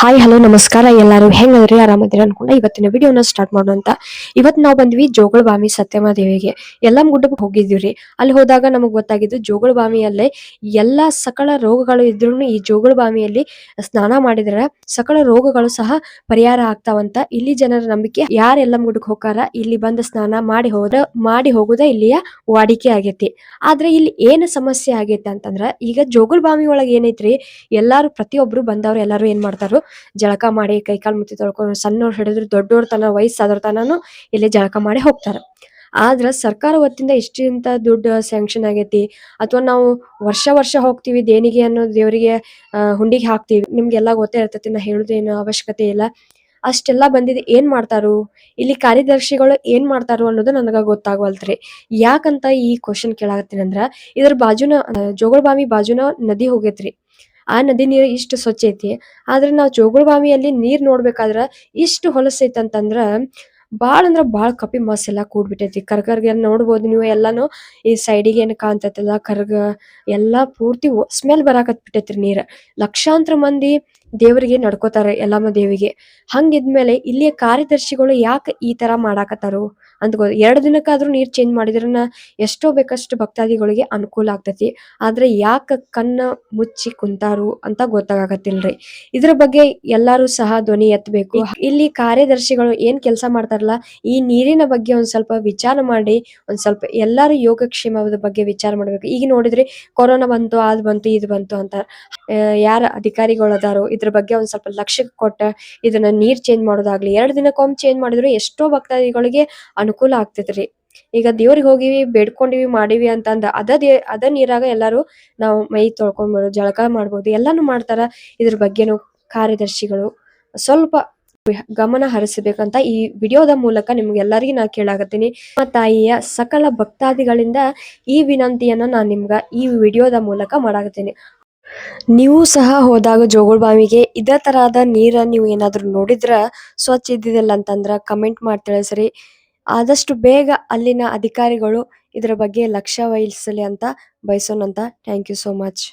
Hi hello ನಮಸ್ಕಾರ. ಎಲ್ಲರೂ ಹೆಂಗದ್ರಿ? ಆರಾಮದಿರ ಅನ್ಕೊಂಡ. ಇವತ್ತಿನ ವಿಡಿಯೋನ ಸ್ಟಾರ್ಟ್ ಮಾಡೋಣ ಅಂತ. ಇವತ್ತು ನಾವು ಬಂದ್ವಿ ಜೋಗಳ ಬಾವಿ ಸತ್ಯಮ್ಮ ದೇವಿಗೆ ಎಲ್ಲಮ್ಮ ಗುಡ್ಡಕ್ಕೆ ಹೋಗಿದ್ವಿ ಅಲ್ಲಿ ಹೋದಾಗ ನಮಗೆ ಗೊತ್ತಾಗಿದ್ದು ಜೋಗಳ ಬಾವಿಯಲ್ಲೇ ಎಲ್ಲಾ ಸಕಲ ರೋಗಗಳು ಇದ್ರೂ ಈ ಜೋಗಳ ಬಾವಿಯಲ್ಲಿ ಸ್ನಾನ ಮಾಡಿದ್ರೆ ಸಕಲ ರೋಗಗಳು ಸಹ ಪರಿಹಾರ ಆಗ್ತಾವಂತ. ಇಲ್ಲಿ ಜನರ ನಂಬಿಕೆ. ಯಾರು ಎಲ್ಲಮ್ಮ ಗುಡ್ಡಕ್ಕೆ ಹೋಗಾರ ಇಲ್ಲಿ ಬಂದು ಸ್ನಾನ ಮಾಡಿ ಹೋದ, ಮಾಡಿ ಹೋಗುದ ಇಲ್ಲಿಯ ವಾಡಿಕೆ ಆಗೈತಿ. ಆದ್ರೆ ಇಲ್ಲಿ ಏನ್ ಸಮಸ್ಯೆ ಆಗೈತೆ ಅಂತಂದ್ರ, ಈಗ ಜೋಗಳ ಬಾವಿ ಒಳಗೆ ಏನೈತ್ರಿ? ಎಲ್ಲಾರು ಪ್ರತಿಯೊಬ್ರು ಬಂದವ್ರು ಎಲ್ಲಾರು ಮಾಡ್ತಾರು ಜಳಕ ಮಾಡಿ ಕೈಕಾಲ್ ಮುತ್ತಿ ತೊಳ್ಕೊಂಡು ಸಣ್ಣವ್ರು ಹಿಡಿದ್ರು ದೊಡ್ಡವ್ರ ತನ ವಯಸ್ಸಾದ್ರ ತನನು ಇಲ್ಲಿ ಜಳಕ ಮಾಡಿ ಹೋಗ್ತಾರ. ಆದ್ರ ಸರ್ಕಾರ ವತಿಯಿಂದ ಇಷ್ಟಿಂತ ದುಡ್ಡು ಸ್ಯಾಂಕ್ಷನ್ ಆಗೈತಿ ಅಥವಾ ನಾವು ವರ್ಷ ವರ್ಷ ಹೋಗ್ತಿವಿ ದೇಣಿಗೆ ಅನ್ನೋ ದೇವರಿಗೆ ಹುಂಡಿಗೆ ಹಾಕ್ತಿವಿ ನಿಮ್ಗೆಲ್ಲ ಗೊತ್ತೇ ಇರ್ತೈತಿ ನಾ ಹೇಳುದೇನು ಅವಶ್ಯಕತೆ ಇಲ್ಲ. ಅಷ್ಟೆಲ್ಲಾ ಬಂದಿದೆ ಏನ್ ಮಾಡ್ತಾರು? ಇಲ್ಲಿ ಕಾರ್ಯದರ್ಶಿಗಳು ಏನ್ ಮಾಡ್ತಾರು ಅನ್ನೋದು ನನಗ ಗೊತ್ತಾಗವಲ್ತ್ರಿ ಯಾಕಂತ ಈ ಕ್ವಶನ್ ಕೇಳಾಕತ್ತೀನಿ ಅಂದ್ರ ಇದ್ರ ಬಾಜುನ ಅಹ್, ಜೋಗಳ ಬಾವಿ ಬಾಜುನ ನದಿ ಹೋಗೈತ್ರಿ. ಆ ನದಿ ನೀರು ಇಷ್ಟು ಸ್ವಚ್ಛ ಐತಿ. ಆದ್ರೆ ನಾವು ಜೋಗುಳ ಬಾವಿಯಲ್ಲಿ ನೀರ್ ನೋಡ್ಬೇಕಾದ್ರ ಇಷ್ಟು ಹೊಲಸೈತಂತಂದ್ರ ಬಾಳ ಅಂದ್ರ ಬಾಳ ಕಪಿ ಮಸ್ ಎಲ್ಲಾ ಕೂಡ್ಬಿಟ್ಟೈತಿ. ಕರ್ಗರ್ಗೆ ನೋಡ್ಬೋದು ನೀವು, ಎಲ್ಲಾನು ಈ ಸೈಡಿಗೆ ಏನ್ ಕಾಣ್ತೈತಲ್ಲ ಕರ್ಗ ಎಲ್ಲಾ ಪೂರ್ತಿ ಸ್ಮೆಲ್ ಬರಾಕತ್ ಬಿಟ್ಟೈತ್ರಿ ನೀರ್. ಲಕ್ಷಾಂತರ ಮಂದಿ ದೇವರಿಗೆ ನಡ್ಕೋತಾರೆ ಎಲ್ಲಮ್ಮ ದೇವಿಗೆ. ಹಂಗಿದ್ಮೇಲೆ ಇಲ್ಲಿಯ ಕಾರ್ಯದರ್ಶಿಗಳು ಯಾಕೆ ಈ ತರ ಮಾಡಾಕತ್ತಾರು? ಅಂತ ಗೊ, ಎರಡು ದಿನಕ್ಕಾದ್ರೂ ನೀರ್ ಚೇಂಜ್ ಮಾಡಿದ್ರನ್ನ ಎಷ್ಟೋ ಬೇಕಷ್ಟು ಭಕ್ತಾದಿಗಳಿಗೆ ಅನುಕೂಲ ಆಗ್ತೈತಿ. ಆದ್ರೆ ಯಾಕೆ ಕಣ್ಣ ಮುಚ್ಚಿ ಕುಂತಾರು ಅಂತ ಗೊತ್ತಾಗತ್ತಿಲ್ರಿ ಇದ್ರ ಬಗ್ಗೆ ಎಲ್ಲಾರು ಸಹ ಧ್ವನಿ ಎತ್ತಬೇಕು. ಇಲ್ಲಿ ಕಾರ್ಯದರ್ಶಿಗಳು ಏನ್ ಕೆಲಸ ಮಾಡ್ತಾರಲ್ಲ, ಈ ನೀರಿನ ಬಗ್ಗೆ ಒಂದ್ ಸ್ವಲ್ಪ ವಿಚಾರ ಮಾಡಿ, ಒಂದ್ ಸ್ವಲ್ಪ ಎಲ್ಲಾರು ಯೋಗಕ್ಷೇಮದ ಬಗ್ಗೆ ವಿಚಾರ ಮಾಡ್ಬೇಕು. ಈಗ ನೋಡಿದ್ರೆ ಕೊರೋನಾ ಬಂತು ಅದ್ ಬಂತು, ಇದ್ ಬಂತು ಅಂತ ಯಾರ ಅಧಿಕಾರಿಗಳು ಅದಾರೋ ಇದ್ರ ಬಗ್ಗೆ ಒಂದ್ ಸ್ವಲ್ಪ ಲಕ್ಷ್ಯ ಕೊಟ್ಟ ಇದನ್ನ ನೀರ್ ಚೇಂಜ್ ಮಾಡೋದಾಗ್ಲಿ, ಎರಡ್ ದಿನಕ್ಕೊಮ್ಮೆ ಚೇಂಜ್ ಮಾಡಿದ್ರು ಎಷ್ಟೋ ಭಕ್ತಾದಿಗಳಿಗೆ ಅನುಕೂಲ ಆಗ್ತೈತ್ರಿ. ಈಗ ದೇವ್ರಿಗೆ ಹೋಗಿವಿ, ಬೇಡ್ಕೊಂಡಿವಿ, ಮಾಡಿವಿ ಅಂತಂದ ಅದ ಅದ ನೀರಾಗ ಎಲ್ಲಾರು ನಾವು ಮೈ ತೊಳ್ಕೊಂಡ್ಬೋದು ಜಳಕ ಮಾಡ್ಬೋದು, ಎಲ್ಲಾನು ಮಾಡ್ತಾರ ಇದ್ರ ಬಗ್ಗೆನು ಕಾರ್ಯದರ್ಶಿಗಳು. ಸ್ವಲ್ಪ ಗಮನ ಹರಿಸಬೇಕಂತ ಈ ವಿಡಿಯೋದ ಮೂಲಕ ನಿಮ್ಗೆಲ್ಲರಿಗೂ ನಾ ಕೇಳಾಕತ್ತೀನಿ. ನಮ್ಮ ತಾಯಿಯ ಸಕಲ ಭಕ್ತಾದಿಗಳಿಂದ ಈ ವಿನಂತಿಯನ್ನ ನಾನು ನಿಮ್ಗ ಈ ವಿಡಿಯೋದ ಮೂಲಕ ಮಾಡಾಕತ್ತೀನಿ. ನೀವು ಸಹ ಹೋದಾಗ ಜೋಗುಳ ಬಾವಿಗೆ ಇದೇ ತರಹದ ನೀರ ನೀವು ಏನಾದರೂ ನೋಡಿದ್ರ ಸ್ವಚ್ಛ ಇದ್ದಿದ್ದಿಲ್ಲ ಅಂತಂದ್ರ ಕಮೆಂಟ್ ಮಾಡಿ ತಿಳಿಸ್ರಿ. ಆದಷ್ಟು ಬೇಗ ಅಲ್ಲಿನ ಅಧಿಕಾರಿಗಳು ಇದರ ಬಗ್ಗೆ ಲಕ್ಷ್ಯ ವಹಿಸಲಿ ಅಂತ ಬಯಸೋಣಂತ ಥ್ಯಾಂಕ್ ಯು ಸೋ ಮಚ್